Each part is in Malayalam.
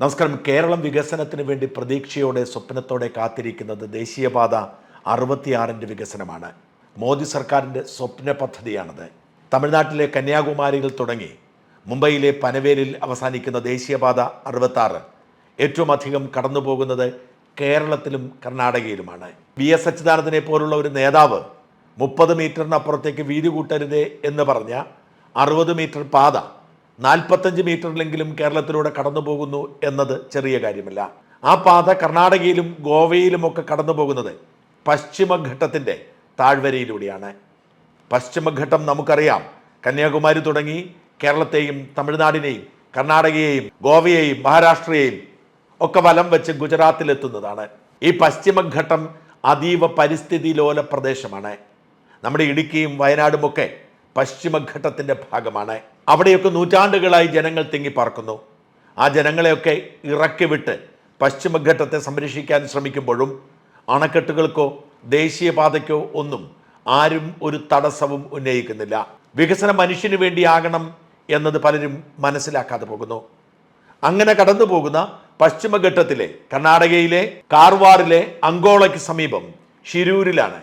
നമസ്കാരം. കേരളം വികസനത്തിന് വേണ്ടി പ്രതീക്ഷയോടെ സ്വപ്നത്തോടെ കാത്തിരിക്കുന്നത് ദേശീയപാത അറുപത്തിയാറിന്റെ വികസനമാണ്. മോദി സർക്കാരിന്റെ സ്വപ്ന പദ്ധതിയാണത്. തമിഴ്നാട്ടിലെ കന്യാകുമാരിയിൽ തുടങ്ങി മുംബൈയിലെ പനവേലിൽ അവസാനിക്കുന്ന ദേശീയപാത അറുപത്താറ് ഏറ്റവും അധികം കടന്നു പോകുന്നത് കേരളത്തിലും കർണാടകയിലുമാണ്. വി എസ് അച്യുതാനന്ദനെ പോലുള്ള ഒരു നേതാവ് മുപ്പത് മീറ്ററിനപ്പുറത്തേക്ക് വീതി കൂട്ടരുതേ എന്ന് പറഞ്ഞ അറുപത് മീറ്റർ പാത നാൽപ്പത്തഞ്ച് മീറ്ററിലെങ്കിലും കേരളത്തിലൂടെ കടന്നു പോകുന്നു എന്നത് ചെറിയ കാര്യമല്ല. ആ പാത കർണാടകയിലും ഗോവയിലുമൊക്കെ കടന്നു പോകുന്നത് പശ്ചിമഘട്ടത്തിന്റെ താഴ്വരയിലൂടെയാണ്. പശ്ചിമഘട്ടം നമുക്കറിയാം. കന്യാകുമാരി തുടങ്ങി കേരളത്തെയും തമിഴ്നാടിനെയും കർണാടകയെയും ഗോവയെയും മഹാരാഷ്ട്രയെയും ഒക്കെ വലം വെച്ച് ഗുജറാത്തിലെത്തുന്നതാണ്. ഈ പശ്ചിമഘട്ടം അതീവ പരിസ്ഥിതി ലോല പ്രദേശമാണ്. നമ്മുടെ ഇടുക്കിയും വയനാടുമൊക്കെ പശ്ചിമഘട്ടത്തിന്റെ ഭാഗമാണ്. അവിടെയൊക്കെ നൂറ്റാണ്ടുകളായി ജനങ്ങൾ തിങ്ങിപ്പാർക്കുന്നു ആ ജനങ്ങളെയൊക്കെ ഇറക്കി വിട്ട് പശ്ചിമഘട്ടത്തെ സംരക്ഷിക്കാൻ ശ്രമിക്കുമ്പോഴും അണക്കെട്ടുകൾക്കോ ദേശീയപാതയ്ക്കോ ഒന്നും ആരും ഒരു തടസ്സവും ഉന്നയിക്കുന്നില്ല. വികസനം മനുഷ്യന് വേണ്ടിയാകണം എന്നത് പലരും മനസ്സിലാക്കാതെ പോകുന്നു. അങ്ങനെ കടന്നു പോകുന്ന പശ്ചിമഘട്ടത്തിലെ കർണാടകയിലെ കാർവാറിലെ അങ്കോളയ്ക്ക് സമീപം ഷിരൂരിലാണ്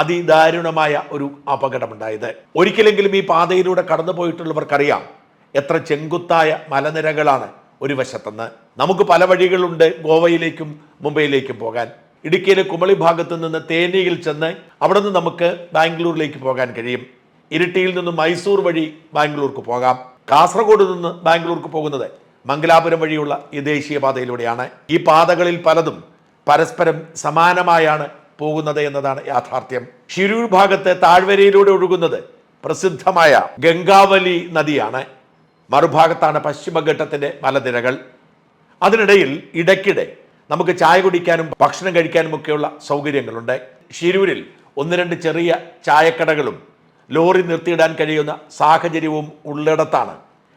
അതിദാരുണമായ ഒരു അപകടമുണ്ടായത്. ഒരിക്കലെങ്കിലും ഈ പാതയിലൂടെ കടന്നു പോയിട്ടുള്ളവർക്കറിയാം എത്ര ചെങ്കുത്തായ മലനിരകളാണ് ഒരു വശത്തെന്ന് നമുക്ക് പല വഴികളുണ്ട് ഗോവയിലേക്കും മുംബൈയിലേക്കും പോകാൻ. ഇടുക്കിയിലെ കുമളി ഭാഗത്ത് നിന്ന് തേനിയിൽ ചെന്ന് അവിടെ നിന്ന് നമുക്ക് ബാംഗ്ലൂരിലേക്ക് പോകാൻ കഴിയും. ഇരിട്ടിയിൽ നിന്ന് മൈസൂർ വഴി ബാംഗ്ലൂർക്ക് പോകാം. കാസർഗോഡ് നിന്ന് ബാംഗ്ലൂർക്ക് പോകുന്നത് മംഗലാപുരം വഴിയുള്ള ഈ ദേശീയപാതയിലൂടെയാണ് ഈ പാതകളിൽ പലതും പരസ്പരം സമാനമായാണ് പോകുന്നത് എന്നതാണ് യാഥാർത്ഥ്യം. ഷിരൂർ ഭാഗത്തെ താഴ്വരയിലൂടെ ഒഴുകുന്നത് പ്രസിദ്ധമായ ഗംഗാവലി നദിയാണ്. മറുഭാഗത്താണ് പശ്ചിമഘട്ടത്തിന്റെ മലനിരകൾ. അതിനിടയിൽ ഇടയ്ക്കിടെ നമുക്ക് ചായ കുടിക്കാനും ഭക്ഷണം കഴിക്കാനും ഒക്കെയുള്ള സൗകര്യങ്ങളുണ്ട്. ഷിരൂരിൽ ഒന്ന് രണ്ട് ചെറിയ ചായക്കടകളും ലോറി നിർത്തിയിടാൻ കഴിയുന്ന സാഹചര്യവും ഉള്ളിടത്താണ്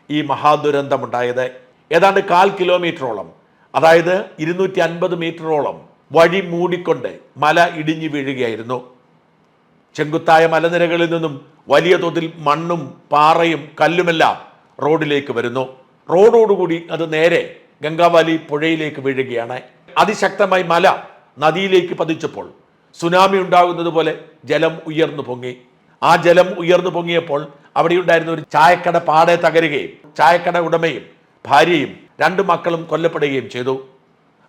ഈ മഹാദുരന്തമുണ്ടായത്. ഏതാണ്ട് കാൽ കിലോമീറ്ററോളം അതായത് ഇരുന്നൂറ്റി അൻപത് മീറ്ററോളം വഴി മൂടിക്കൊണ്ട് മല ഇടിഞ്ഞു വീഴുകയായിരുന്നു. ചെങ്കുത്തായ മലനിരകളിൽ നിന്നും വലിയ തോതിൽ മണ്ണും പാറയും കല്ലുമെല്ലാം റോഡിലേക്ക് വരുന്നു. റോഡോടുകൂടി അത് നേരെ ഗംഗാവാലി പുഴയിലേക്ക് വീഴുകയാണ്. അതിശക്തമായി മല നദിയിലേക്ക് പതിച്ചപ്പോൾ സുനാമി ഉണ്ടാകുന്നത് പോലെ ജലം ഉയർന്നു പൊങ്ങി. ആ ജലം ഉയർന്നു പൊങ്ങിയപ്പോൾ അവിടെയുണ്ടായിരുന്ന ഒരു ചായക്കട പാടെ തകരുകയും ചായക്കട ഉടമയും ഭാര്യയും രണ്ട് മക്കളും കൊല്ലപ്പെടുകയും ചെയ്തു.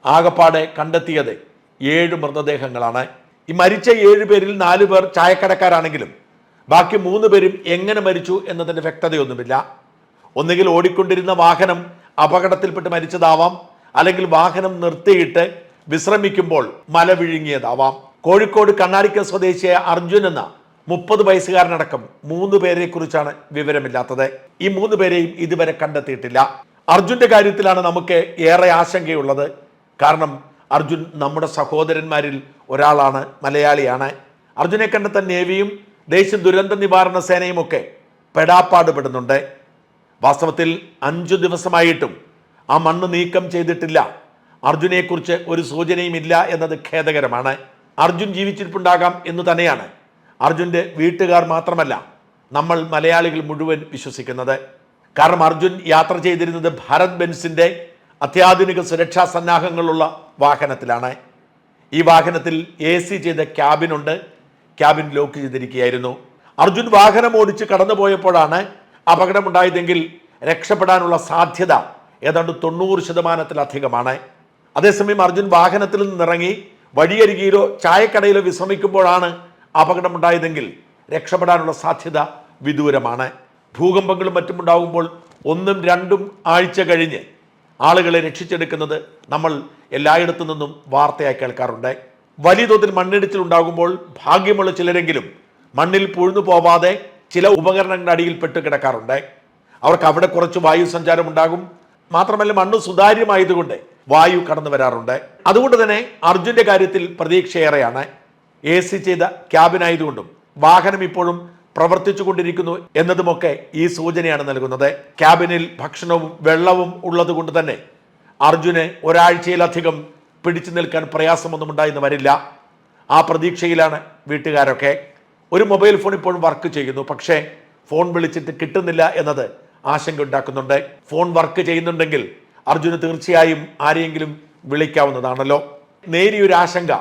ആകപ്പാടെ കണ്ടെത്തിയത് ഏഴ് മൃതദേഹങ്ങളാണ്. ഈ മരിച്ച ഏഴ് പേരിൽ നാല് പേർ ചായക്കടക്കാരാണെങ്കിലും ബാക്കി മൂന്ന് പേരും എങ്ങനെ മരിച്ചു എന്നതിന്റെ വ്യക്തതയൊന്നുമില്ല. ഒന്നുകിൽ ഓടിക്കൊണ്ടിരുന്ന വാഹനം അപകടത്തിൽപ്പെട്ട് മരിച്ചതാവാം അല്ലെങ്കിൽ വാഹനം നിർത്തിയിട്ട് വിശ്രമിക്കുമ്പോൾ മല വിഴുങ്ങിയതാവാം. കോഴിക്കോട് കണ്ണാടിക്കൽ സ്വദേശിയായ അർജുൻ എന്ന മുപ്പത് വയസ്സുകാരനടക്കം മൂന്ന് പേരെക്കുറിച്ചാണ് വിവരമില്ലാത്തത്. ഈ മൂന്ന് പേരെയും ഇതുവരെ കണ്ടെത്തിയിട്ടില്ല. അർജുന്റെ കാര്യത്തിലാണ് നമുക്ക് ഏറെ ആശങ്കയുള്ളത്. കാരണം അർജുൻ നമ്മുടെ സഹോദരന്മാരിൽ ഒരാളാണ് മലയാളിയാണ്. അർജുനെ കണ്ടെത്താൻ നേവിയും ദേശീയ ദുരന്ത നിവാരണ സേനയും ഒക്കെ പെടാപ്പാടുപെടുന്നുണ്ട്. വാസ്തവത്തിൽ അഞ്ചു ദിവസമായിട്ടും ആ മണ്ണ് നീക്കം ചെയ്തിട്ടില്ല. അർജുനെക്കുറിച്ച് ഒരു സൂചനയും ഇല്ല എന്നത് ഖേദകരമാണ്. അർജുൻ ജീവിച്ചിരിപ്പുണ്ടാകാം എന്ന് തന്നെയാണ്. അർജുന്റെ വീട്ടുകാർ മാത്രമല്ല നമ്മൾ മലയാളികൾ മുഴുവൻ വിശ്വസിക്കുന്നത്. കാരണം അർജുൻ യാത്ര ചെയ്തിരുന്നത് ഭാരത് ബെൻസിന്റെ അത്യാധുനിക സുരക്ഷാ സന്നാഹങ്ങളുള്ള വാഹനത്തിലാണ്. ഈ വാഹനത്തിൽ എ സി ചെയ്ത ക്യാബിനുണ്ട് ക്യാബിൻ ലോക്ക് ചെയ്തിരിക്കുകയായിരുന്നു. അർജുൻ വാഹനം ഓടിച്ച് കടന്നുപോയപ്പോഴാണ് അപകടമുണ്ടായതെങ്കിൽ രക്ഷപ്പെടാനുള്ള സാധ്യത ഏതാണ്ട് തൊണ്ണൂറ് ശതമാനത്തിലധികമാണ്. അതേസമയം അർജുൻ വാഹനത്തിൽ നിന്നിറങ്ങി വഴിയരികിലോ ചായക്കടയിലോ വിശ്രമിക്കുമ്പോഴാണ് അപകടമുണ്ടായതെങ്കിൽ രക്ഷപ്പെടാനുള്ള സാധ്യത വിദൂരമാണ്. ഭൂകമ്പങ്ങളും മറ്റുമുണ്ടാകുമ്പോൾ ഒന്നും രണ്ടും ആഴ്ച കഴിഞ്ഞ് ആളുകളെ രക്ഷിച്ചെടുക്കുന്നത് നമ്മൾ എല്ലായിടത്തു നിന്നും വാർത്തയായി കേൾക്കാറുണ്ട്. വലിയ തോതിൽ മണ്ണിടിച്ചിൽ ഉണ്ടാകുമ്പോൾ ഭാഗ്യമുള്ള ചിലരെങ്കിലും മണ്ണിൽ പുഴുന്നു പോവാതെ ചില ഉപകരണങ്ങളുടെ അടിയിൽ പെട്ട് കിടക്കാറുണ്ട്. അവർക്ക് അവിടെ കുറച്ച് വായു സഞ്ചാരം ഉണ്ടാകും. മാത്രമല്ല മണ്ണ് സുതാര്യമായതുകൊണ്ട് വായു കടന്നു വരാറുണ്ട്. അതുകൊണ്ട് തന്നെ അർജുന്റെ കാര്യത്തിൽ പ്രതീക്ഷയേറെയാണ്. എ സി ചെയ്ത ക്യാബിനായതുകൊണ്ടും വാഹനം ഇപ്പോഴും പ്രവർത്തിച്ചു കൊണ്ടിരിക്കുന്നു എന്നതുമൊക്കെ ഈ സൂചനയാണ് നൽകുന്നത്. ക്യാബിനിൽ ഭക്ഷണവും വെള്ളവും ഉള്ളതുകൊണ്ട് തന്നെ അർജുന് ഒരാഴ്ചയിലധികം പിടിച്ചു നിൽക്കാൻ പ്രയാസമൊന്നും ഉണ്ടായിരുന്നു വരില്ല. ആ പ്രതീക്ഷയിലാണ് വീട്ടുകാരൊക്കെ. ഒരു മൊബൈൽ ഫോൺ ഇപ്പോഴും വർക്ക് ചെയ്യുന്നു. പക്ഷേ ഫോൺ വിളിച്ചിട്ട് കിട്ടുന്നില്ല എന്നത് ആശങ്ക ഉണ്ടാക്കുന്നുണ്ട്. ഫോൺ വർക്ക് ചെയ്യുന്നുണ്ടെങ്കിൽ അർജുന് തീർച്ചയായും ആരെയെങ്കിലും വിളിക്കാവുന്നതാണല്ലോ. നേരിയൊരു ആശങ്ക.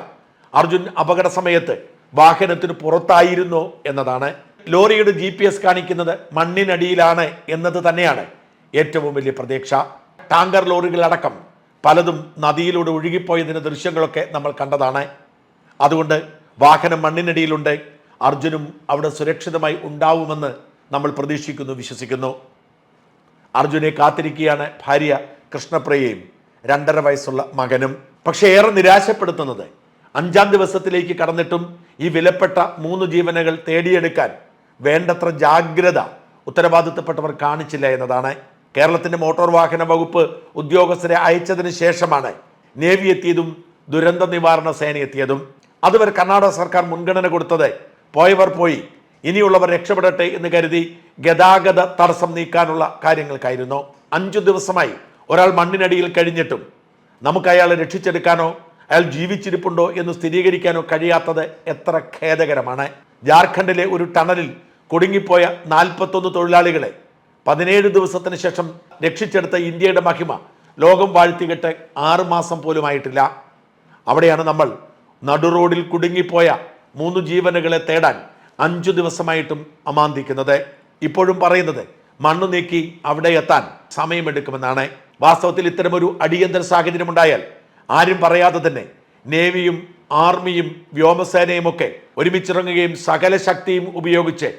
അർജുൻ അപകട സമയത്ത് വാഹനത്തിന് പുറത്തായിരുന്നോ എന്നതാണ്. ലോറിയുടെ ജി പി എസ് കാണിക്കുന്നത് മണ്ണിനടിയിലാണ് എന്നത് തന്നെയാണ് ഏറ്റവും വലിയ പ്രതീക്ഷ. ടാങ്കർ ലോറികളടക്കം പലതും നദിയിലൂടെ ഒഴുകിപ്പോയതിന്റെ ദൃശ്യങ്ങളൊക്കെ നമ്മൾ കണ്ടതാണ്. അതുകൊണ്ട് വാഹനം മണ്ണിനടിയിലുണ്ട്. അർജുനും അവിടെ സുരക്ഷിതമായി ഉണ്ടാവുമെന്ന് നമ്മൾ പ്രതീക്ഷിക്കുന്നു വിശ്വസിക്കുന്നു. അർജുനെ കാത്തിരിക്കുകയാണ് ഭാര്യ കൃഷ്ണപ്രിയയും രണ്ടര വയസ്സുള്ള മകനും. പക്ഷേ ഏറെ നിരാശപ്പെടുത്തുന്നത് അഞ്ചാം ദിവസത്തിലേക്ക് കടന്നിട്ടും ഈ വിലപ്പെട്ട മൂന്ന് ജീവനകൾ തേടിയെടുക്കാൻ വേണ്ടത്ര ജാഗ്രത ഉത്തരവാദിത്തപ്പെട്ടവർ കാണിച്ചില്ല എന്നതാണ് കേരളത്തിന്റെ മോട്ടോർ വാഹന വകുപ്പ് ഉദ്യോഗസ്ഥരെ അയച്ചതിന് ശേഷമാണ് നേവി എത്തിയതും ദുരന്ത നിവാരണ സേന എത്തിയതും. അതുവരെ കർണാടക സർക്കാർ മുൻഗണന കൊടുത്തത് പോയവർ പോയി ഇനിയുള്ളവർ രക്ഷപ്പെടട്ടെ എന്ന് കരുതി ഗതാഗത തടസ്സം നീക്കാനുള്ള കാര്യങ്ങൾക്കായിരുന്നു. അഞ്ചു ദിവസമായി ഒരാൾ മണ്ണിനടിയിൽ കഴിഞ്ഞിട്ടും നമുക്ക് അയാളെ രക്ഷിച്ചെടുക്കാനോ അയാൾ ജീവിച്ചിരിപ്പുണ്ടോ എന്ന് സ്ഥിരീകരിക്കാനോ കഴിയാത്തത് എത്ര ഖേദകരമാണ്. ജാർഖണ്ഡിലെ ഒരു ടണലിൽ കുടുങ്ങിപ്പോയ നാൽപ്പത്തൊന്ന് തൊഴിലാളികളെ പതിനേഴ് ദിവസത്തിന് ശേഷം രക്ഷിച്ചെടുത്ത ഇന്ത്യയുടെ മഹിമ ലോകം വാഴ്ത്തികെട്ട് ആറുമാസം പോലും ആയിട്ടില്ല അവിടെയാണ് നമ്മൾ നടുറോഡിൽ കുടുങ്ങിപ്പോയ മൂന്ന് ജീവനുകളെ തേടാൻ അഞ്ചു ദിവസമായിട്ടും അമാന്തിക്കുന്നത്. ഇപ്പോഴും പറയുന്നത് മണ്ണ് നീക്കി അവിടെ എത്താൻ സമയമെടുക്കുമെന്നാണ്. വാസ്തവത്തിൽ ഇത്തരമൊരു അടിയന്തര സാഹചര്യം ഉണ്ടായാൽ ആരും പറയാതെ തന്നെ നേവിയും ആർമിയും വ്യോമസേനയുമൊക്കെ ഒരുമിച്ചിറങ്ങുകയും സകല ശക്തിയും ഉപയോഗിച്ച്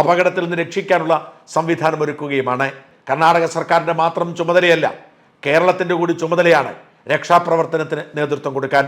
അപകടത്തിൽ നിന്ന് രക്ഷിക്കാനുള്ള സംവിധാനം ഒരുക്കുകയുമാണ്. കർണാടക സർക്കാരിന്റെ മാത്രം ചുമതലയല്ല കേരളത്തിന്റെ കൂടി ചുമതലയാണ് രക്ഷാപ്രവർത്തനത്തിന് നേതൃത്വം കൊടുക്കാൻ.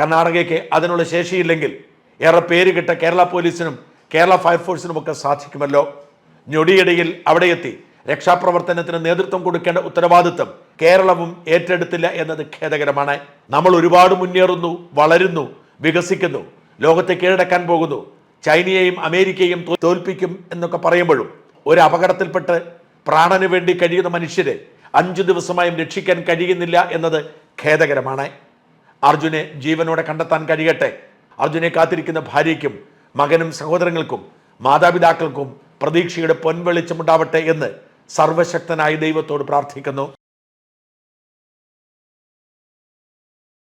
കർണാടകയ്ക്ക് അതിനുള്ള ശേഷിയില്ലെങ്കിൽ ഏറെ പേര് കിട്ട കേരള പോലീസിനും കേരള ഫയർഫോഴ്സിനും ഒക്കെ സാധിക്കുമല്ലോ. ഞൊടിയിടയിൽ അവിടെ എത്തി രക്ഷാപ്രവർത്തനത്തിന് നേതൃത്വം കൊടുക്കേണ്ട ഉത്തരവാദിത്വം കേരളവും ഏറ്റെടുത്തില്ല എന്നത് ഖേദകരമാണ്. നമ്മൾ ഒരുപാട് മുന്നേറുന്നു വളരുന്നു വികസിക്കുന്നു ലോകത്തെ കീഴടക്കാൻ പോകുന്നു. ചൈനയെയും അമേരിക്കയും തോൽപ്പിക്കും എന്നൊക്കെ പറയുമ്പോഴും ഒരു അപകടത്തിൽപ്പെട്ട് പ്രാണന് വേണ്ടി കഴിയുന്ന മനുഷ്യരെ അഞ്ചു ദിവസമായും രക്ഷിക്കാൻ കഴിയുന്നില്ല എന്നത് ഖേദകരമാണ്. അർജുനെ ജീവനോടെ കണ്ടെത്താൻ കഴിയട്ടെ. അർജുനെ കാത്തിരിക്കുന്ന ഭാര്യയ്ക്കും മകനും സഹോദരങ്ങൾക്കും മാതാപിതാക്കൾക്കും പ്രതീക്ഷയുടെ പൊൻവെളിച്ചമുണ്ടാവട്ടെ എന്ന് സർവശക്തനായ ദൈവത്തോട് പ്രാർത്ഥിക്കുന്നു.